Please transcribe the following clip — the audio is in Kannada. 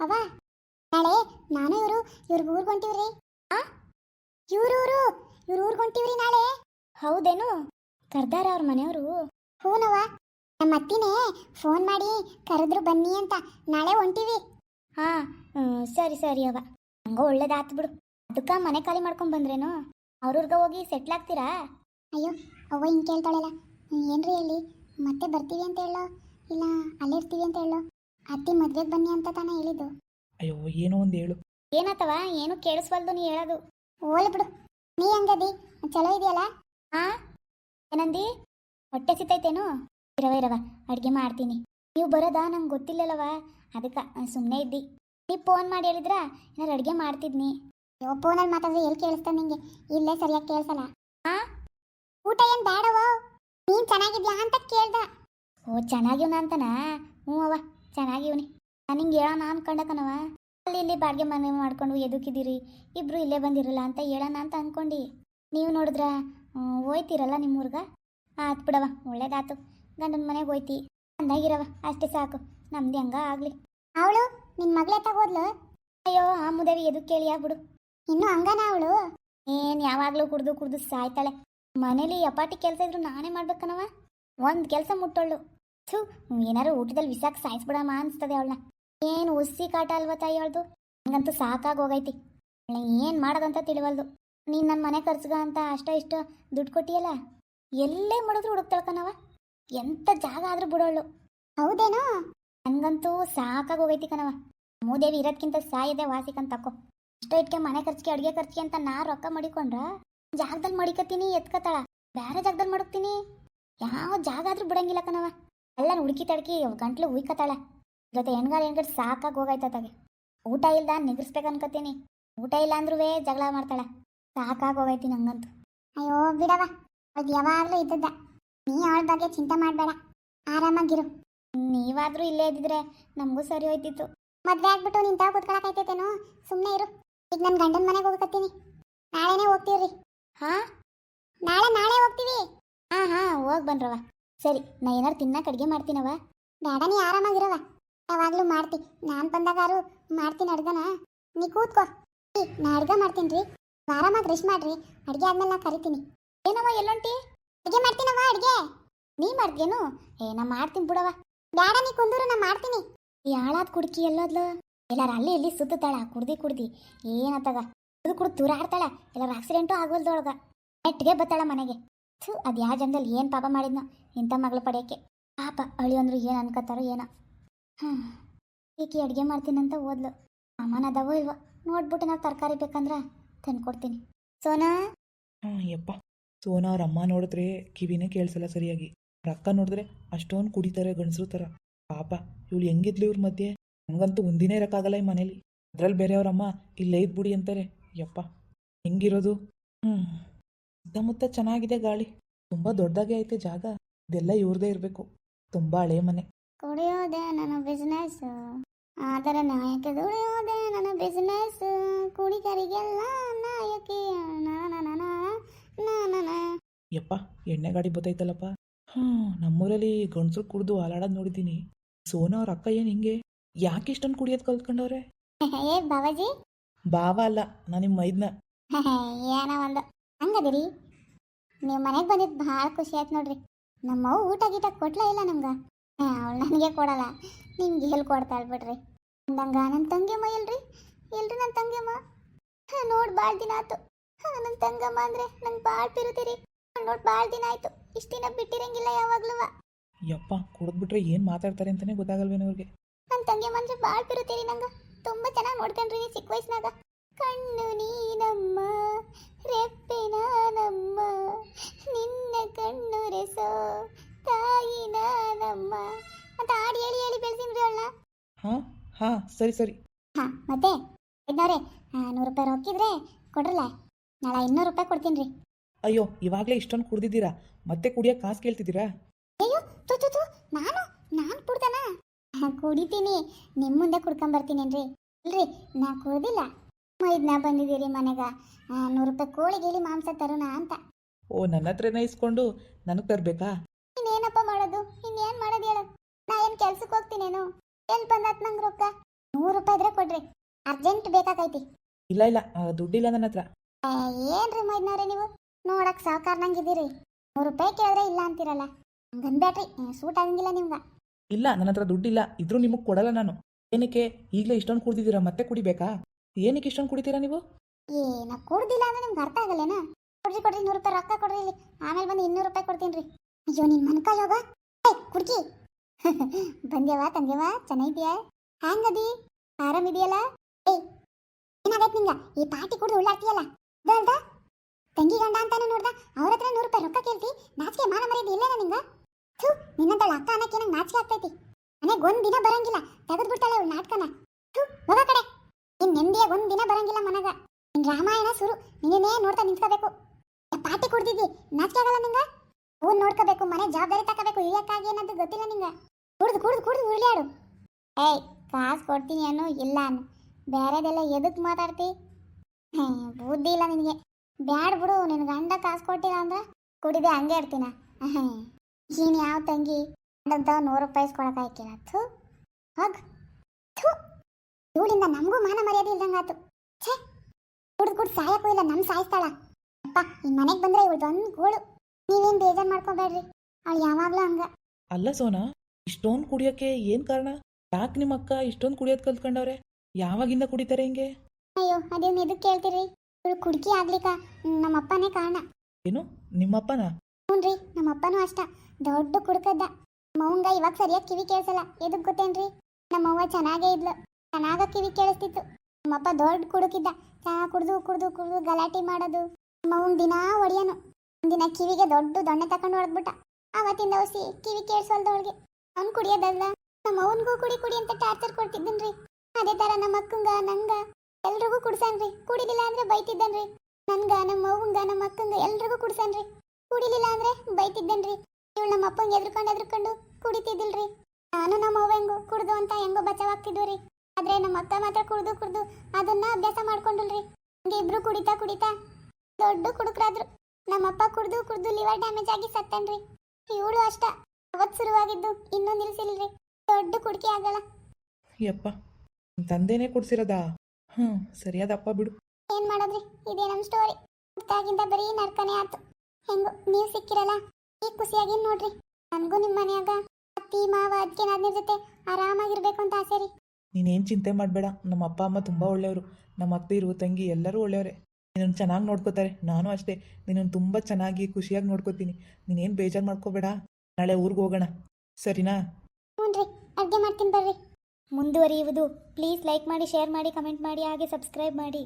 ಅವ? ನಾಳೆ ನಾನು ಇವರು ಇವ್ರಿಗೆ ಊರ್ಗ್ ಆ? ಇವ್ರೂರು ಇವ್ರ ಊರ್ಗ್ ನಾಳೆ? ಹೌದೇನು? ಕರ್ದಾರ ಅವ್ರ ಮನೆಯವರು. ಹೂನವ ನಮ್ಮ ಅತ್ತಿನೇ ಫೋನ್ ಮಾಡಿ ಕರೆದ್ರು ಬನ್ನಿ ಅಂತ ನಾಳೆ ಹೊಂಟಿವಿ. ಹಾ ಸರಿ ಸರಿ ಅವ ಹಂಗೋ ಒಳ್ಳೇದಾತು ಬಿಡು. ಅದಕ್ಕ ಮನೆ ಖಾಲಿ ಮಾಡ್ಕೊಂಡ್ ಬಂದ್ರೇನು? ಅವ್ರವ್ರಿಗೆ ಹೋಗಿ ಸೆಟ್ಲ್ ಆಗ್ತೀರಾ? ಅಯ್ಯೋ, ಅವ್ವ ಹಿಂಗೆ ಕೇಳ್ತಾಳಲ್ಲ. ಏನ್ರಿ ಹೇಳಿ? ಮತ್ತೆ ಬರ್ತೀವಿ ಅಂತ ಹೇಳೋ? ಇಲ್ಲ ಅಲ್ಲೇ ಇರ್ತೀವಿ ಅಂತ ಹೇಳೋ? ಅತ್ತಿ ಮದ್ವೆಗೆ ಬನ್ನಿ ಅಂತ ತಾನೇ ಹೇಳಿದ್ದು. ಅಯ್ಯೋ ಏನೋ ಒಂದು ಹೇಳು. ಏನತ್ತವ ಏನು ಕೇಳಿಸ್ವಲ್ದು ನೀ ಹೇಳೋದು. ಓಲ್ ಬಿಡು. ನೀ ಹಂಗದಿ? ಚಲೋ ಇದೆಯಲ್ಲ? ಹಾ ಏನಂದಿ? ಹೊಟ್ಟೆ ಸಿತೈತೇನು? ಇರವ ಇರವ. ಅಡ್ಗೆ ಮಾಡ್ತೀನಿ. ನೀವು ಬರೋದಾ? ನಂಗೆ ಗೊತ್ತಿಲ್ಲಲ್ಲವ ಅದಕ್ಕೆ ಸುಮ್ಮನೆ ಇದ್ದಿ. ನೀ ಫೋನ್ ಮಾಡಿ ಹೇಳಿದ್ರ? ಏನಾರು ಅಡ್ಗೆ ಮಾಡ್ತಿದ್ನಿ. ಅಯ್ಯೋ ಫೋನಲ್ಲಿ ಮಾತಾಡಿದ್ರೆ ಎಲ್ಲಿ ಕೇಳಿಸ್ತಾ ನಿಂಗೆ? ಇಲ್ಲೇ ಸರಿಯಾಗಿ ಕೇಳಿಸಲ್ಲ. ಹಾ ಊಟ ಏನು ಬೇಡವೋ ನೀನು ಚೆನ್ನಾಗಿದ್ಯಾ ಅಂತ ಕೇಳ್ದ. ಓ ಚೆನ್ನಾಗಿವ್ನ ಅಂತನಾ? ಹ್ಞೂ ಅವ ಚೆನ್ನಾಗಿವ್ನಿ. ನಾನು ಹಿಂಗೆ ಹೇಳೋಣ ಅನ್ಕೊಂಡಕನವ. ಅಲ್ಲಿ ಇಲ್ಲಿ ಬಾಡಿಗೆ ಮನೆ ಮಾಡ್ಕೊಂಡು ಎದುಕಿದ್ದೀರಿ ಇಬ್ರು ಇಲ್ಲೇ ಬಂದಿರಲ್ಲ ಅಂತ ಹೇಳೋಣ ಅಂತ ಅನ್ಕೊಂಡು. ನೀವು ನೋಡಿದ್ರ ಹೋಯ್ತಿರಲ್ಲ ನಿಮ್ಮೂರ್ಗ? ಆತ್ ಬಿಡವ ಒಳ್ಳೇದಾತು. ಗಂಡನ ಮನೆಗೆ ಹೋಯ್ತಿ. ಅಂದಾಗಿರವ ಅಷ್ಟೇ ಸಾಕು. ನಮ್ದು ಹಂಗ ಆಗ್ಲಿ. ಅವಳು ನಿನ್ನ ಮಗಳೇ ತಗೋದ್ಲು ಅಯ್ಯೋ, ಆ ಮುದೇವಿ ಎದು ಕೇಳಿಯಾ ಬಿಡು ಇನ್ನು ಹಂಗನ ಅವಳು? ಏನ್ ಯಾವಾಗಲೂ ಕುಡ್ದು ಕುಡ್ದು ಸಾಯ್ತಾಳೆ. ಮನೇಲಿ ಯಪಾಟಿ ಕೆಲಸ ಇದ್ರು ನಾನೇ ಮಾಡ್ಬೇಕನವ? ಒಂದ್ ಕೆಲಸ ಮುಟ್ಟೋಳು. ಥೂ ಏನಾರು ಊಟದಲ್ಲಿ ವಿಸಾಕ್ ಸಾಯಿಸ್ಬಿಡಮ್ಮ ಅನ್ಸ್ತದೆ ಅವಳನ್ನ. ಏನು ಉಸಿ ಕಾಟ ಅಲ್ವಾ ತಾಯಿ ಅವಳ್ದು? ನಂಗಂತೂ ಸಾಕಾಗಿ ಹೋಗೈತಿ. ಏನು ಮಾಡೋದಂತ ತಿಳಿವಲ್ದು. ನೀನು ನನ್ನ ಮನೆ ಖರ್ಚ್ಗ ಅಂತ ಅಷ್ಟ ಇಷ್ಟ ದುಡ್ಡು ಕೊಟ್ಟಿಯಲ್ಲ? ಎಲ್ಲೇ ಮಾಡಿದ್ರು ಹುಡುಕ್ತಾಳ್ಕನವ? ಎಂಥ ಜಾಗ ಆದ್ರೂ ಬಿಡೋಳು. ಹೌದೇನೋ? ನನಗಂತೂ ಸಾಕಾಗಿ ಹೋಗೈತಿ ಕಣವ ಮೂದೇವಿ ಇರೋದ್ಕಿಂತ ಸಾಯದೆ ವಾಸಿಕಂತ ತಕೋ. ಅಷ್ಟ ಇಟ್ಕೆ ಮನೆ ಖರ್ಚಿಗೆ ಅಡುಗೆ ಖರ್ಚಿಗೆ ಅಂತ ನಾ ರೊಕ್ಕ ಮಡಿಕೊಂಡ್ರ ಜಾಗದಲ್ಲಿ ಮಡಿಕತ್ತೀನಿ, ಎತ್ಕತ್ತಾಳ. ಬೇರೆ ಜಾಗದಲ್ಲಿ ಮಡಕ್ತೀನಿ ಯಾವ ಜಾಗ ಆದ್ರೂ ಬಿಡಂಗಿಲ್ಲ ಕಣವ ಎಲ್ಲ ಹುಡುಕಿ ತಡ್ಕಿ ಗಂಟ್ಲು ಉಯ್ಕತಾಳೆ ಜೊತೆ ಹೆಣ್ಗಾರ ಹೆಣ್ಗಡ್ ಸಾಕಾಗಿ ಹೋಗಾಯ್ತತಾಗೆ ಊಟ ಇಲ್ದ ನಿಗ್ರಿಸ್ಬೇಕು ಅನ್ಕೋತೀನಿ ಊಟ ಇಲ್ಲ ಅಂದ್ರೂ ಜಗಳ ಮಾಡ್ತಾಳೆ. ಸಾಕಾಗಿ ಹೋಗೈತಿ. ನಂಗಂತೂ ಅಯ್ಯೋ ಬಿಡವ ಅದು ಯಾವಾಗಲೂ ಇದ್ದದ್ದ. ನೀ ಅವಳ ಬಗ್ಗೆ ಚಿಂತೆ ಮಾಡಬೇಡ. ಆರಾಮಾಗಿರು. ನೀವಾದ್ರೂ ಇಲ್ಲೇ ಇದ್ದಿದ್ರೆ ನಮಗೂ ಸರಿ ಹೋಯ್ತಿತ್ತು. ಮದ್ವೆ ಆಗ್ಬಿಟ್ಟು ನಿಂತ ಕೂತ್ಕೊಳಕೈತೇನೋ ಸುಮ್ಮನೆ ಇರು. ಈಗ ನನ್ನ ಗಂಡನ ಮನೆಗೆ ಹೋಗಕತ್ತೀನಿ. ನಾಳೆನೇ ಹೋಗ್ತೀವ್ರಿ. ಹಾ? ನಾಳೆ ನಾಳೆ ಹೋಗ್ತೀವಿ? ಹಾ ಹಾ ಹೋಗಿ ಬನ್ರವ ಸರಿ, ನಾ ಏನಾರು ತಿನ್ನಕ್ಕೆ ಅಡುಗೆ ಮಾಡ್ತೀನವ ಬೇಡ, ನೀ ಆರಾಮಾಗಿರವ ಯಾವಾಗಲೂ ಮಾಡ್ತಿ. ನಾನು ಬಂದಾಗಾರು ಮಾಡ್ತೀನಿ ಅಡ್ಗನ. ನೀ ಕೂತ್ಕೋ. ನಾ ಅಡ್ಗೆ ಮಾಡ್ತೀನಿ ರೀ ಆರಾಮಾಗಿ ರೆಸ್ಟ್ ಮಾಡ್ರಿ. ಅಡುಗೆ ಆದ್ಮೇಲೆ ನಾ ಕರಿತೀನಿ. ಏನವ ಎಲ್ಲೊಂಟಿ? ಅಡುಗೆ ಮಾಡ್ತೀನವ ಅಡುಗೆ? ನೀ ಮಾಡ್ದೇನು ಏ, ನಾ ಮಾಡ್ತೀನಿ ಬಿಡವ ಬೇಡ, ನೀ ಕುಂದೂರು, ನಾ ಮಾಡ್ತೀನಿ. ಈ ಕುಡ್ಕಿ ಎಲ್ಲೋದ್ಲು? ಎಲ್ಲಾರ ಅಲ್ಲಿ ಇಲ್ಲಿ ಸುತ್ತಾಳ ಕುಡ್ದಿ ಕುಡ್ದಿ. ಏನತ್ತಾಗ ಕುಡ್ದು ಕುಡ್ದು ತೂರಾಡ್ತಾಳ. ಎಲ್ಲಾರ ಆಕ್ಸಿಡೆಂಟು ಆಗೋಲ್ದೊಳಗ ನೆಟ್ಗೆ ಬತ್ತಾಳ ಮನೆಗೆ. ಥು, ಅದು ಯಾವ ಜನದಲ್ಲಿ ಏನು ಪಾಪ ಮಾಡಿದ್ನ, ಇಂಥ ಮಗಳು ಪಡೆಯಕ್ಕೆ. ಪಾಪ ಅಳಿಯಂದ್ರು ಏನು ಅನ್ಕೋತಾರೋ ಏನ. ಹ್ಞೂ ಈಕೆ ಅಡುಗೆ ಮಾಡ್ತೀನಂತ ಓದ್ಲು. ಅಮ್ಮನ ಅದಾವೋ ಇಲ್ವೋ, ನೋಡ್ಬಿಟ್ಟು ನಾವು ತರಕಾರಿ ಬೇಕಂದ್ರ ತಂದ್ಕೊಡ್ತೀನಿ. ಸೋನಾ? ಹಾಂ, ಯಪ್ಪ. ಸೋನಾ ಅವ್ರ ಅಮ್ಮ ನೋಡಿದ್ರೆ ಕಿವಿನೇ ಕೇಳಿಸಲ್ಲ ಸರಿಯಾಗಿ. ಅವ್ರ ಅಕ್ಕ ನೋಡಿದ್ರೆ ಅಷ್ಟೊಂದು ಕುಡಿತಾರೆ ಗಂಡಸ್ರು ಥರ ಪಾಪ, ಇವಳು ಹೆಂಗಿದ್ಲು ಇವ್ರ ಮಧ್ಯೆ? ನನಗಂತೂ ಒಂದಿನೇ ಇರೋಕ್ಕಾಗಲ್ಲ ಈ ಮನೇಲಿ. ಅದ್ರಲ್ಲಿ ಬೇರೆ ಅವ್ರ ಅಮ್ಮ ಇಲ್ಲೇ ಇದ್ಬಿಡಿ ಅಂತಾರೆ. ಯಪ್ಪ, ಹೆಂಗಿರೋದು? ಹ್ಞೂ ಸುತ್ತಮುತ್ತ ಚೆನ್ನಾಗಿದೆ ಗಾಳಿ. ತುಂಬ ದೊಡ್ಡದಾಗೆ ಐತೆ ಜಾಗ. ಇದೆಲ್ಲ ಇವ್ರದೇ ಇರಬೇಕು. ತುಂಬ ಹಳೆ ಮನೆ. ಕುಡಿಯೋದೆ ನನ್ನ ಬಿಸ್ನೆಸ್ ಅದರ ನಾಯಕ ದುಡಿಯೋದೆ ನನ್ನ ಬಿಸ್ನೆಸ್ ಕುಡಿಕರಿಗೆಲ್ಲ ನಾಯಕಿ. ಯಪ್ಪ ಎಣ್ಣೆ ಗಾಡಿ ಬತ್ತೈತಲ್ಲಪ್ಪ. ಹಾಂ ನಮ್ಮೂರಲ್ಲಿ ಗಂಡಸರು ಕುಡಿದು ಹಾಲಾಡೋದು ನೋಡಿದ್ದೀನಿ. ಸೋನಾ ಅವ್ರ ಅಕ್ಕ ಏನು ಹಿಂಗೆ? ಯಾಕೆ ಇಷ್ಟೊಂದು ಕುಡಿಯೋದು ಕಲ್ತ್ಕೊಂಡವ್ರೆ? ಏ ಬಾವಾಜಿ ಬಾವ ಅಲ್ಲ ನಾನು ನಿಮ್ಮ ಮೈದ್ನ. ಏನೋ ಒಂದು. ಹಂಗದಿರಿ? ನೀವು ಮನೆಗೆ ಬಂದಿದ್ದು ಭಾಳ ಖುಷಿ ಆಯ್ತು ನೋಡ್ರಿ. ನಮ್ಮವ್ವ ಊಟ ಗೀಟ ಕೊಟ್ಲ ಇಲ್ಲ ನಮ್ಗೆ ಅವಳು ನನಗೆ ಕೊಡಲ್ಲ. ನಿಮ್ಗೆ ಎಲ್ಲಿ ಕೊಡ್ತಾಳೆ ಬಿಡ್ರಿ? ಅಂದಂಗ ನನ್ನ ತಂಗಿಯಮ್ಮ ಇಲ್ರಿ ಇಲ್ರಿ ನನ್ನ ತಂಗಿಯಮ್ಮ? ನೋಡಿ ಭಾಳ ದಿನ ಆಯ್ತು. ನನ್ನ ತಂಗಮ್ಮ ಅಂದ್ರೆ ನಂಗೆ ಭಾಳ ಪಿರುತ್ತೀರಿ ನೋಡಿ ಭಾಳ ದಿನ ಆಯ್ತು. ಇಷ್ಟು ದಿನ ಬಿಟ್ಟಿರಂಗಿಲ್ಲ ಯಾವಾಗ್ಲೂ. ಯಪ್ಪ ಕುಡಿದ್ಬಿಟ್ರೆ ಏನು ಮಾತಾಡ್ತಾರೆ ಅಂತಲೇ ಗೊತ್ತಾಗಲ್ವೇನೋ ಅವ್ರಿಗೆ ನನ್ನ ತಂಗಿಯಮ್ಮ ಅಂದರೆ ಭಾಳ ಪಿರುತ್ತೀರಿ ನಂಗೆ. ತುಂಬ ಚೆನ್ನಾಗಿ ನೋಡ್ಕೊಂಡ್ರಿ ಚಿಕ್ಕ ವಯಸ್ಸಿನಾಗ. ಕಣ್ಣು ನೀನಮ್ಮ ರೆಪ್ಪೆ ನಾನಮ್ಮ ನಿನ್ನ ಕಣ್ಣು ರೆಸೋ ತಾಯಿ ನಾನಮ್ಮ. ಅಂತ ಹಾಡು ಹೇಳಿ ಹೇಳಿ ಬೆಳೆಸಿನ್ರಿ ಅವಳ ಹಾಂ ಹಾಂ ಸರಿ ಸರಿ. ಹಾ ಮತ್ತೆ? ಐದ್ನವ್ರೆ ನೂರು ರೂಪಾಯಿ ರೊಕ್ಕಿದ್ರೆ ಕೊಡ್ರಲ್ಲ? ನಾಳೆ ಇನ್ನೂರು ರೂಪಾಯಿ ಕೊಡ್ತೀನಿ ರೀ ಅಯ್ಯೋ ಇವಾಗಲೇ ಇಷ್ಟೊಂದು ಕುಡ್ದಿದ್ದೀರಾ? ಮತ್ತೆ ಕುಡಿಯೋ ಕಾಸು ಕೇಳ್ತಿದ್ದೀರಾ? ಅಯ್ಯೋ ತು ತು ತು ನಾನು ನಾನು ಕುಡ್ದನಾ? ಕುಡಿತೀನಿ. ನಿಮ್ಮ ಮುಂದೆ ಕುಡ್ಕೊಂಬರ್ತೀನೇನ್ರಿ. ಇಲ್ರಿ ನಾ ಕುಡ್ದಿಲ್ಲ. ಮೈದ್ನ ಬಂದಿದ್ದೀರಿ ಮನೆಗ. ನೂರು ರೂಪಾಯಿ ಕೋಳಿ ಗೀಳಿ ಮಾಂಸ ತರೋಣ ಅಂತ. ಓ ನನ್ನ ಹತ್ರ ಇಸ್ಕೊಂಡು ನನಗೆ ತರಬೇಕಾ? ಇನ್ನೇನಪ್ಪ ಮಾಡೋದು? ಇನ್ನೇನ್ ಮಾಡೋದು ಹೇಳು. ನಾ ಏನ್ ಕೆಲ್ಸಕ್ಕೆ ಹೋಗ್ತೀನೇನು? ಎಲ್ಲಿ ಬಂದಾತ್ ನಂಗೆ ರೊಕ್ಕ? ನೂರು ರೂಪಾಯಿ ಇದ್ರೆ ಅರ್ಜೆಂಟ್ ಬೇಕಾಗೈತಿ. ಇಲ್ಲ ಇಲ್ಲ ಆ, ದುಡ್ಡಿಲ್ಲ ನನ್ನ ಹತ್ರ. ಏ, ಏನ್ರಿ ಮೈದ್ನವ್ರೆ ನೀವು? ನೋಡಕ್ ಸಾವುಕಾರ್ನಂಗಿದ್ದೀರಿ ನೂರು ರೂಪಾಯಿ ಕೇಳಿದ್ರೆ ಇಲ್ಲ ಅಂತೀರಲ್ಲ. ಹಂಗನ್ಬೇಡ್ರಿ ಸೂಟ್ ಆಗಂಗಿಲ್ಲ ನಿಮ್ಗೆ. ಇಲ್ಲ ನನ್ನ ಹತ್ರ ದುಡ್ಡಿಲ್ಲ. ಇದ್ರೂ ನಿಮಗೆ ಕೊಡಲ್ಲ ನಾನು. ಏನಕ್ಕೆ? ಈಗಲೇ ಇಷ್ಟೊಂದು ಕುಡ್ದಿದ್ದೀರಾ? ಮತ್ತೆ ಕುಡಿಬೇಕಾ? ಏನಕ್ಕೆ ಇಷ್ಟೊಂದು ಕುಡಿತೀರಾ ನೀವು? ಏನ ಕುಡ್ದಿಲ್ಲ ಅಂದ್ರೆ ನಿಮ್ಗೆ ಅರ್ಥ ಆಗಲ್ಲೇನ? ಕೊಡ್ರಿ ಕೊಡ್ರಿ, ನೂರು ರೂಪಾಯಿ ರೊಕ್ಕ ಕೊಡ್ರಿ ಇಲ್ಲಿ. ಆಮೇಲೆ ಬಂದು ಇನ್ನೂರು ರೂಪಾಯಿ ಕೊಡ್ತೀನಿ ರೀ. ಅಯ್ಯೋ, ನಿನ್ ಮನ್ಕ ಯೋಗ? ಕುಡ್ಕಿ. ಬಂದ್ಯವಾ ತಂದ್ಯವಾ ಚೆನ್ನಾಗಿದ್ಯಾ ಹ್ಯಾಂಗದಿ? ಆರಾಮಿದೆಯಲ್ಲ ಏ, ಏನಾಗೈತ್ ನಿಂಗ? ಈ ಪಾರ್ಟಿ ಕುಡ್ದು ಉಳ್ಳಾಡ್ತೀಯಲ್ಲ? ಅಲ್ದ ತಂಗಿ ಗಂಡ ಅಂತಾನೆ ನೋಡ್ದ, ಅವ್ರ ಹತ್ರ ನೂರು ರೂಪಾಯಿ ರೊಕ್ಕ ಕೇಳ್ತಿ, ನಾಚಿಕೆ ಮಾನ ಮರ್ಯಾದೆ ಇಲ್ಲೇನ ನಿಂಗ? ಥು ನಿನ್ನಂತ ಅಕ್ಕ ಅನ್ನಕ್ಕೆ ನಂಗೆ ನಾಚಿಕೆ ಆಗ್ತೈತಿ? ಮನೆಗೆ ಒಂದ್ ದಿನ ಬರಂಗಿಲ್ಲ, ತೆಗೆದ್ಬಿಡ್ತಾಳೆ ಅವಳು ನಾಟಕನ. ಥು, ಹೋಗ ಕಡೆ. ಇನ್ ನೆಮ್ಮದಿಯಾಗ ಒಂದ್ ದಿನ ಬರಂಗಿಲ್ಲ ಮನಗ. ನಿನ್ ರಾಮಾಯಣ ಸುರು ನೀನೇ ನೋಡ್ತಾ ನಿಂತ್ಕೋಬೇಕು. ಪಾರ್ಟಿ ಕುಡ್ದಿದ್ದಿ ನಾಚಿಕೆ ಆಗಲ್ಲ ನಿಂಗ? ಓನ್ ನೋಡ್ಕೋಬೇಕು, ಮನೆ ಜವಾಬ್ದಾರಿ ತಗೋಬೇಕು ಇಳಿಯಕ್ಕಾಗಿ ಏನಂತ ಗೊತ್ತಿಲ್ಲ ನಿಂಗ? ಕುಡ್ದು ಕುಡ್ದು ಕುಡ್ದು ಉಳಿಯಾಡು ಏಯ್, ಕಾಸು ಕೊಡ್ತೀನಿ ಅನ್ನೋ ಇಲ್ಲ ಅನ್ನು ಬೇರೆದೆಲ್ಲ ಎದಕ್ ಮಾತಾಡ್ತಿ? ಬುದ್ಧಿ ಇಲ್ಲ ನಿನಗೆ. ಬ್ಯಾಡ್ ಬಿಡು, ನಿನ್ ಗಂಡ ಕಾಸು ಕೊಟ್ಟಿಲ್ಲ ಅಂದ್ರೆ ಕುಡಿದೆ ಹಂಗೆ ಇರ್ತೀನ. ನೀನ್ ಯಾವ ತಂಗಿ? ಅಂತ ನೂರು ರೂಪಾಯಿ ಕೊಡಕ್ಕಾಯ್ಕಿಲ್ಲ ಥೂ, ಹಗ್. ಥು. ಇವಳಿಂದ ನಮಗೂ ಮಾನ ಮರ್ಯಾದೆ ಇಲ್ದಂಗಾತು ಛೇ ಕುಡ್ದು ಕುಡ್ದು ಸಾಯಕ್ಕೂ ಇಲ್ಲ ನಮ್ಮ ಸಾಯಿಸ್ತಾಳ. ಅಪ್ಪ ಈ ಮನೆಗೆ ಬಂದ್ರೆ ಇವಳ್ದೊಂದು ಗೋಳು. ನೀವೇನ್ ಬೇಜಾರ್ ಮಾಡ್ಕೋಬೇಡ್ರಿ. ಅವಳು ಯಾವಾಗ್ಲೂ ಹಂಗ. ಅಲ್ಲ ಸೋನಾ ಇಷ್ಟೊಂದು ಕುಡಿಯೋಕೆ ಏನು ಕಾರಣ? ಯಾಕೆ ನಿಮ್ಮ ಅಕ್ಕ ಇಷ್ಟೊಂದು ಕುಡಿಯೋದು ಕಲ್ತ್ಕೊಂಡವ್ರೆ? ಯಾವಾಗಿಂದ ಕುಡಿತಾರೆ ಹಿಂಗೆ? ಅಯ್ಯೋ ಅದೇನು ಎದಕ್ಕೆ ಕೇಳ್ತೀರಿ? ಇವಳು ಕುಡ್ಕಿ ಆಗ್ಲಿಕ್ಕ ನಮ್ಮ ಅಪ್ಪನೇ ಕಾರಣ. ಏನು? ನಿಮ್ಮಪ್ಪನ? ಹ್ಞೂನ್ರಿ ನಮ್ಮ ಅಪ್ಪನೂ ಅಷ್ಟ. ದೊಡ್ಡ ಕುಡ್ಕದ್ದ. ನಮ್ಮವಂಗ ಇವಾಗ ಸರಿಯಾಗಿ ಕಿವಿ ಕೇಳಿಸಲ್ಲ. ಎದಕ್ ಗೊತ್ತೇನ್ರಿ? ನಮ್ಮವ್ವ ಚೆನ್ನಾಗೇ ಇದ್ಲು. ಚೆನ್ನಾಗ ಕಿವಿ ಕೇಳಿಸ್ತಿತ್ತು. ನಮ್ಮಪ್ಪ ದೊಡ್ಡ ಕುಡುಕಿದ್ದ. ಚಾ ಕುಡ್ದು ಕುಡ್ದು ಕುಡ್ದು ಗಲಾಟೆ ಮಾಡೋದು. ನಮ್ಮವಂಗ್ ದಿನ ಒಡೆಯನು. ಒಂದಿನ ಕಿವಿಗೆ ದೊಡ್ಡ ದೊಣ್ಣೆ ತಕೊಂಡು ಹೊಡೆದ್ಬಿಟ್ಟ. ಅವತ್ತಿಂದ ಹೊಸಿ ಕಿವಿ ಕೇಳಿಸೋಲ್ದವಳಿಗೆ ಅವ್ನು ಕುಡಿಯೋದಲ್ಲ ನಮ್ಮ ಅವನ್ಗೂ ಕುಡಿ ಕುಡಿ ಅಂತ ಟಾರ್ಚರ್ ಕೊಡ್ತಿದ್ದನ್ರಿ. ಅದೇ ತರ ನಮ್ಮ ಅಕ್ಕಂಗ, ನಂಗ ಎಲ್ರಿಗೂ ಕುಡ್ಸನ್ರಿ. ಕುಡಿಲಿಲ್ಲ ಅಂದ್ರೆ ಬೈತಿದ್ದನ್ರಿ. ನನ್ಗ, ನಮ್ಮ ಅವ್ವಂಗ, ನಮ್ಮ ಅಕ್ಕಂಗ ಎಲ್ರಿಗೂ ಕುಡ್ಸನ್ರಿ. ಕುಡಿಲಿಲ್ಲ ಅಂದ್ರೆ ಬೈತಿದ್ದನ್ರಿ. ಇವಳು ನಮ್ಮ ಅಪ್ಪಂಗೆ ಎದ್ರುಕೊಂಡು ಎದ್ರುಕೊಂಡು ಕುಡಿತಿದ್ದಿಲ್ರಿ. ನಾನು ನಮ್ಮ ಹೆಂಗು ಕುಡ್ದು ಅಂತ ಹೆಂಗೋ ಬಚಾವಾಗ್ತಿದ್ವು ರೀ. ಆದ್ರೆ ನಮ್ಮ ಅಕ್ಕ ಮಾತ್ರ ಕುಡಿದು ಕುಡಿದು ಅದನ್ನ ಅಭ್ಯಾಸ ಮಾಡ್ಕೊಂಡಲ್ರಿ. ಹಂಗೆ ಇಬ್ರು ಕುಡಿತಾ ಕುಡಿತಾ ದೊಡ್ಡ ಕುಡುಕ್ರಾದ್ರು. ನಮ್ಮಪ್ಪ ಕುಡಿದು ಕುಡಿದು ಲಿವರ್ ಡ್ಯಾಮೇಜ್ ಆಗಿ ಸತ್ತನ್ರಿ. ಇವಳು ಅಷ್ಟ. ಅವತ್ ಶುರುವಾಗಿದ್ದು ಇನ್ನೂ ನಿಲ್ಸಿಲ್ರಿ ದೊಡ್ಡ ಕುಡಿಕೆ ಆಗಲ್ಲ. ಯಪ್ಪ ತಂದೆನೇ ಕುಡ್ಸಿರೋದಾ? ಹ್ಞೂ ಸರಿಯಾದಪ್ಪ ಬಿಡು. ಏನ್ ಮಾಡೋದ್ರಿ? ಇದೇ ನಮ್ ಸ್ಟೋರಿ ಹುಟ್ಟಾಗಿಂದ ಬರೀ ನರ್ಕನೇ ಆತು. ಹೆಂಗೋ ನೀವ್ ಸಿಕ್ಕಿರಲ್ಲ. ಈಗ ಖುಷಿಯಾಗಿ ನೋಡ್ರಿ. ನನಗೂ ನಿಮ್ಮ ಮನ್ಯಾಗ ಅತ್ತಿ ಮಾವ ಅದ್ಕೆ ನಾದ್ನ ಜೊತೆ ಆರಾಮಾಗಿರ್ಬೇಕು ಅಂತ ಆಸೆ ರೀ. ನೀನೇನು ಚಿಂತೆ ಮಾಡಬೇಡ. ನಮ್ಮ ಅಪ್ಪ, ಅಮ್ಮ ತುಂಬ ಒಳ್ಳೆಯವರು. ನಮ್ಮ ಅತ್ತಿರು ತಂಗಿ ಎಲ್ಲರೂ ಒಳ್ಳೆಯವರೇ. ನಿನ್ನನ್ನು ಚೆನ್ನಾಗಿ ನೋಡ್ಕೋತಾರೆ. ನಾನು ಅಷ್ಟೇ. ನಿನ್ನನ್ನು ತುಂಬ ಚೆನ್ನಾಗಿ, ಖುಷಿಯಾಗಿ ನೋಡ್ಕೋತೀನಿ. ನೀನೇನು ಬೇಜಾರು ಮಾಡ್ಕೋಬೇಡ. ನಾಳೆ ಊರಿಗೆ ಹೋಗೋಣ. ಸರಿನಾ? ಅಡ್ಗೆ ಮಾಡ್ತೀನಿ ಬರ್ರಿ. ಮುಂದುವರಿಯುವುದು. ಪ್ಲೀಸ್ ಲೈಕ್ ಮಾಡಿ, ಶೇರ್ ಮಾಡಿ, ಕಮೆಂಟ್ ಮಾಡಿ, ಹಾಗೆ ಸಬ್ಸ್ಕ್ರೈಬ್ ಮಾಡಿ.